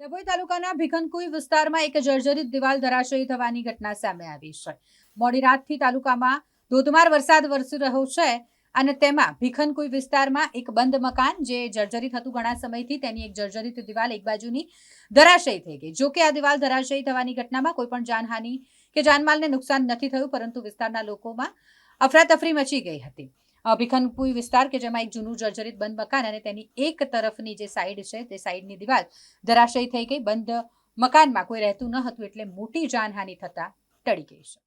ડભોઈ તાલુકાના ભીખનકુઈ વિસ્તારમાં એક જર્જરિત દિવાલ ધરાશયી થવાની ઘટના સામે આવી છે. મોડી રાતથી તાલુકામાં ધોધમાર વરસાદ વરસી રહ્યો છે અને તેમાં ભીખનકુઈ વિસ્તારમાં એક બંધ મકાન જે જર્જરિત હતું ઘણા સમયથી તેની એક જર્જરિત દિવાલ એક બાજુની ધરાશયી થઈ ગઈ. જો કે આ દિવાલ ધરાશયી થવાની ઘટનામાં કોઈ પણ જાનહાનિ કે જાનમાલને નુકસાન નથી થયું, પરંતુ વિસ્તારના લોકોમાં અફરાતફરી મચી ગઈ હતી. ભીખનપુઈ વિસ્તાર કે જેમાં એક જૂનું જર્જરિત બંધ મકાન અને તેની એક તરફની જે સાઈડ છે, તે સાઈડની દિવાલ ધરાશયી થઈ ગઈ. બંધ મકાનમાં કોઈ રહેતું ન હતું એટલે મોટી જાનહાનિ થતા ટળી ગઈ છે.